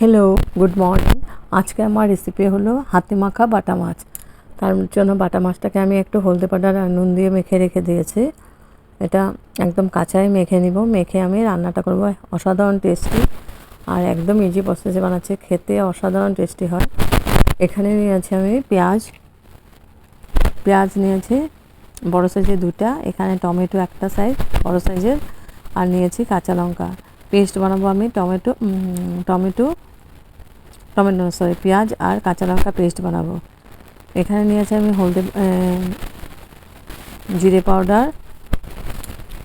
Hello good morning আজকে আমার recipe হলো হাতে মাখা বাটা মাছ। তার জন্য বাটা মাছটাকে আমি একটু হলদে পাউডার নুন দিয়ে মেখে রেখে দিয়েছি। এটা একদম কাঁচাই মেখে নিব। মেখে আমি রান্নাটা করব। অসাধারণ টেস্টি আর একদম ইজি প্রসেসে বানাচ্ছি। খেতে অসাধারণ টেস্টি হয়। এখানে নিয়েছি আমি পেঁয়াজ। পেঁয়াজ নিয়েছি, বড় সাইজের দুটা এখানে টমেটো একটা সাইজ বড় সাইজের আর নিয়েছি কাঁচা লঙ্কা। পেস্ট বানাবো আমি টমেটো টমেটো টমেটো সরি পেঁয়াজ আর কাঁচা লঙ্কা পেস্ট বানাবো। এখানে নিয়েছি আমি হলদে জিরে পাউডার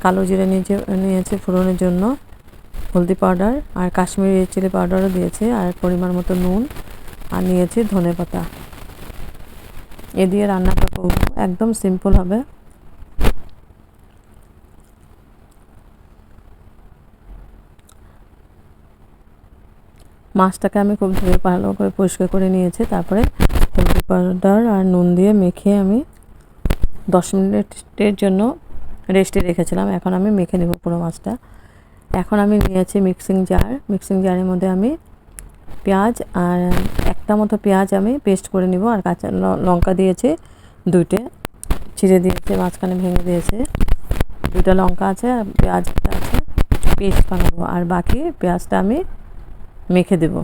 কালো জিরে নিয়েছে নিয়েছে ফোড়নের জন্য, হলদি পাউডার আর কাশ্মীরি চিলি পাউডারও দিয়েছে, আর পরিমাণ মতো নুন, আর নিয়েছি ধনে পাতা। এ দিয়ে রান্নাটা করব, একদম সিম্পল হবে। মাছটাকে আমি খুব ধুয়ে ভালো করে পরিষ্কার করে নিয়েছি। তারপরে হলদি পাউডার আর নুন দিয়ে মেখে আমি দশ মিনিটের জন্য রেস্টে রেখেছিলাম। এখন আমি মেখে নেব পুরো মাছটা। এখন আমি নিয়েছি মিক্সিং জার মিক্সিং জারের মধ্যে আমি পেঁয়াজ আর একটা মতো পেঁয়াজ আমি পেস্ট করে নিব আর কাঁচা লঙ্কা দিয়েছি দুইটে, চিড়ে দিয়েছে, মাঝখানে ভেঙে দিয়েছে। দুটা লঙ্কা আছে আর পেঁয়াজটা আছে, পেস্ট বানাবো। আর বাকি পেঁয়াজটা আমি মেখে দেব।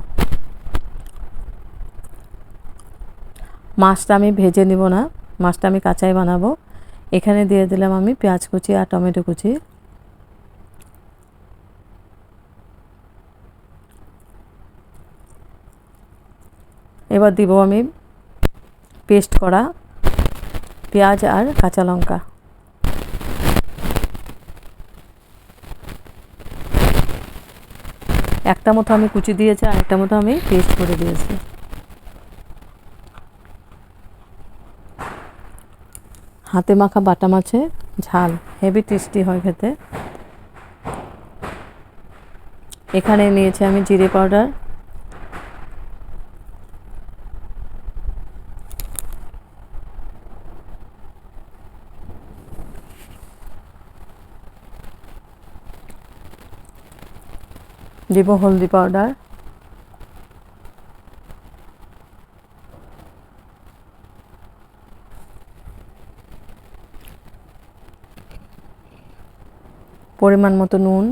মাছটা আমি ভেজে নিব না, মাছটা আমি কাঁচাই বানাবো। এখানে দিয়ে দিলাম আমি পেঁয়াজ কুচি আর টমেটো কুচি। এবার দিব আমি পেস্ট করা পেঁয়াজ আর কাঁচা লঙ্কা। একটা মতো আমি কুচি দিয়েছি আর একটা মতো আমি পেস্ট করে দিয়েছি। হাতে মাখা বাটা মাছে ঝাল হেভি টেস্টি হয় খেতে। এখানে নিয়েছি আমি জিরে পাউডার দিব হলদি পাউডার পরিমাণ মতো নুন।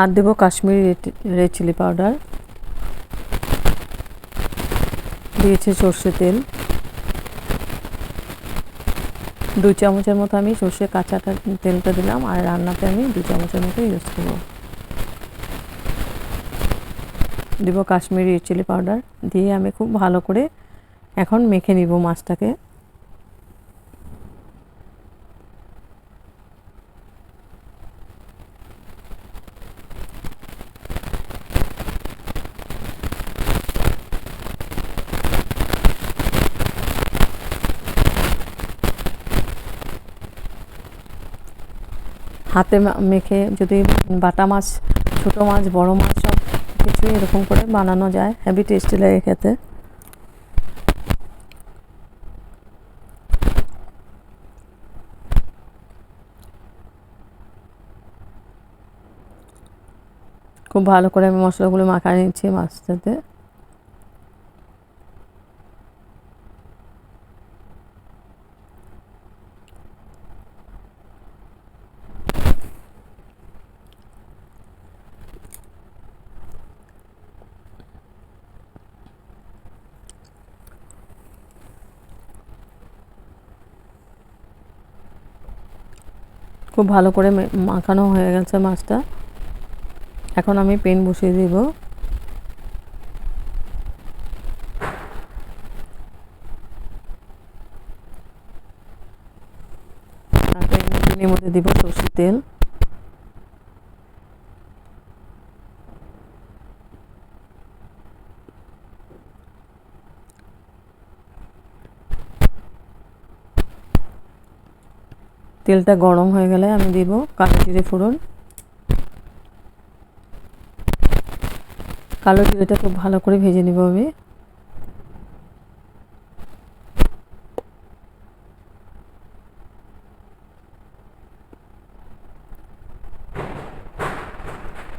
আর দেবো কাশ্মীরি রেড চিলি পাউডার। দিয়েছি সর্ষে তেল। দুই চামচের মতো আমি সর্ষে কাঁচাটা তেলটা দিলাম আর রান্নাতে আমি দু চামচের মতো ইউজ করব। দিব কাশ্মীরি চিলি পাউডার দিয়ে আমি খুব ভালো করে এখন মেখে নিব মাছটাকে। হাতে মেখে যদি বাটা মাছ, ছোটো মাছ, বড় মাছ সব কিছু এরকম করে বানানো যায়। হেভি টেস্টি লাগে খেতে। খুব ভালো করে আমি মশলাগুলো মাখা নিচ্ছি মাছটাতে। খুব ভালো করে মাখানো হয়ে গেছে মাছটা। এখন আমি পেন বসিয়ে দিব। পেনের মধ্যে দিব সর্ষের তেল। তেলটা গরম হয়ে গেলে আমি দিব কালো জিরে ফোড়ন। কালো জিরেটা খুব ভালো করে ভেজে নিব আমি।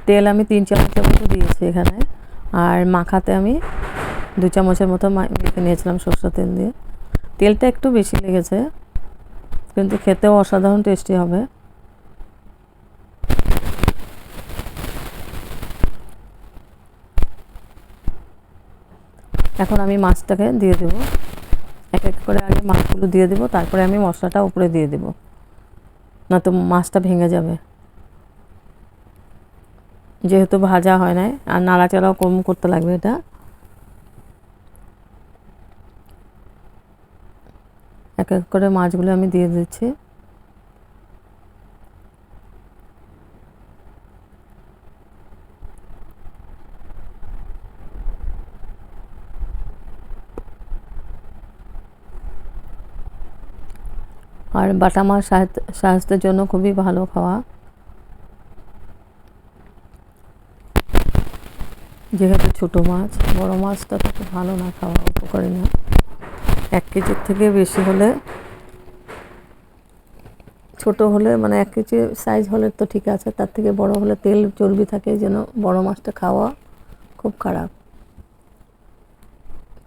তেল আমি তিন চামচের মতো দিয়েছি এখানে। আর মাখাতে আমি দু চামচের মতো মেখে নিয়েছিলাম সরষের তেল দিয়ে। তেলটা একটু বেশি লেগেছে। কিন্তু খেতেও অসাধারণ টেস্টি হবে। এখন আমি মাছটাকে দিয়ে দেবো। এক এক করে আগে মাছগুলো দিয়ে দেবো, তারপরে আমি মশলাটা উপরে দিয়ে দেবো। না তো মাছটা ভেঙে যাবে। যেহেতু ভাজা হয় নাই, আর নাড়াচাড়াও কম করতে লাগবে এটা। এক এক করে মাছগুলো আমি দিয়ে দিচ্ছি। আর বাটা মাছ স্বাস্থ্য- স্বাস্থ্যের জন্য খুবই ভালো খাওয়া। যেহেতু ছোটো মাছ, বড় মাছটা তো ভালো না, খাওয়া উপকারী না। এক কেজির থেকে বেশি হলে, ছোট হলে মানে এক কেজি সাইজ হলে তো ঠিক আছে, তার থেকে বড় হলে তেল চর্বি থাকে, যেন বড় মাছটা খাওয়া খুব খারাপ।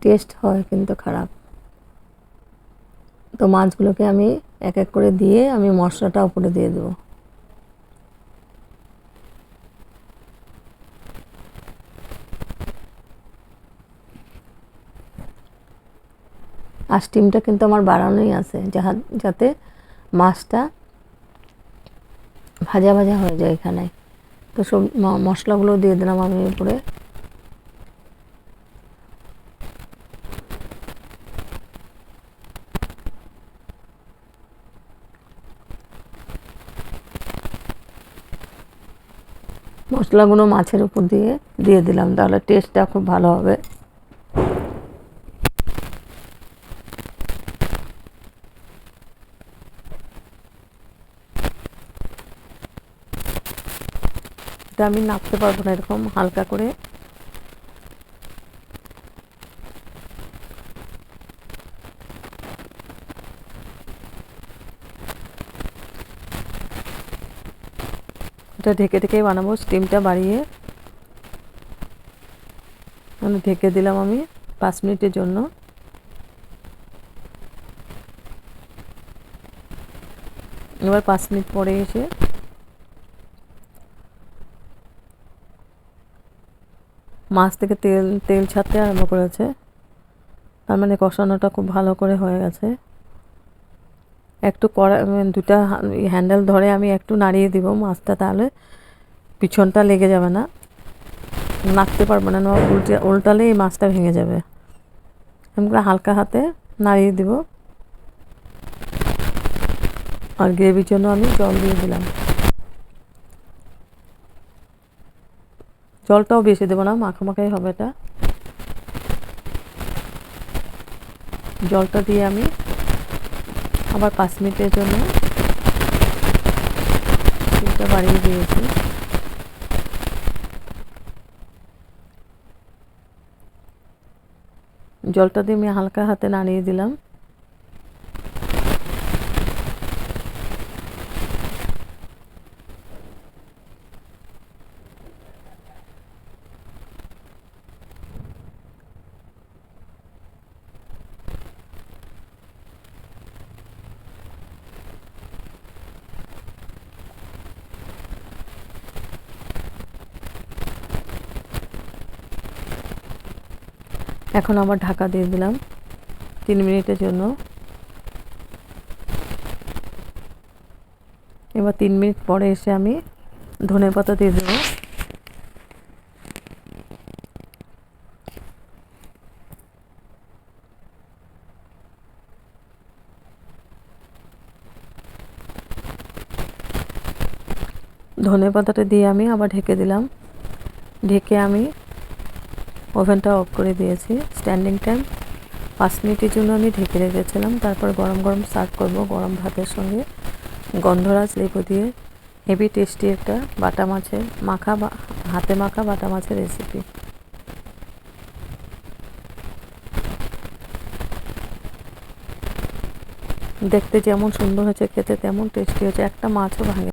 টেস্ট হয় কিন্তু খারাপ। তো মাছগুলোকে আমি এক এক করে দিয়ে আমি মশলাটা উপরে দিয়ে দেবো। আর স্টিমটা কিন্তু আমার বাড়ানোই আছে, যাহা, যাতে মাছটা ভাজা ভাজা হয়ে যায় এখানে। তো সব মশলাগুলো দিয়ে দিলাম আমি উপরে মশলাগুলো মাছের উপর দিয়ে দিয়ে দিলাম, তাহলে টেস্টটা খুব ভালো হবে। এটা আমি নাপতে পারব না এরকম, হালকা করে। এটা ঢেকে ঢেকেই বানাবো স্টিমটা বাড়িয়ে। মানে ঢেকে দিলাম আমি পাঁচ মিনিটের জন্য। এবার পাঁচ মিনিট পরে এসে মাছ থেকে তেল তেল ছাড়তে আরম্ভ করেছে। তার মানে কষানোটা খুব ভালো করে হয়ে গেছে। একটু কড়া উম, দুটা হ্যান্ডেল ধরে আমি একটু নাড়িয়ে দিব মাছটা তাহলে পিছনটা লেগে যাবে না। নাড়তে পারব না উল্টে উল্টালে এই মাছটা ভেঙে যাবে। করে হালকা হাতে নাড়িয়ে দিব। আর গ্রেভির জন্য আমি জল দিয়ে দিলাম। জলটাও বেশি দেবো না, মাখামাখাই হবে এটা। জলটা দিয়ে আমি আবার পাঁচ মিনিটের জন্য চিলটা বাড়িয়ে দিয়েছি। জলটা দিয়ে আমি হালকা হাতে নাড়িয়ে দিলাম। এখন আবার ঢাকা দিয়ে দিলাম তিন মিনিটের জন্য। এবার তিন মিনিট পরে এসে আমি ধনে পাতা দিয়ে দেবো। ধনে পাতাটা দিয়ে আমি আবার ঢেকে দিলাম। ঢেকে আমি ওভেনটা অফ করে দিয়েছি। স্ট্যান্ডিং টাইম পাঁচ মিনিটের জন্য আমি ঢেকে রেখেছিলাম। তারপর গরম গরম সার্ভ করব গরম ভাতের সঙ্গে। গন্ধরাজ লেবু দিয়ে। হেভি টেস্টি একটা বাটা মাছের মাখা বা, হাতে মাখা বাটা মাছের রেসিপি দেখতে যেমন সুন্দর হয়েছে, খেতে তেমন টেস্টি হয়েছে। একটা মাছও ভাঙে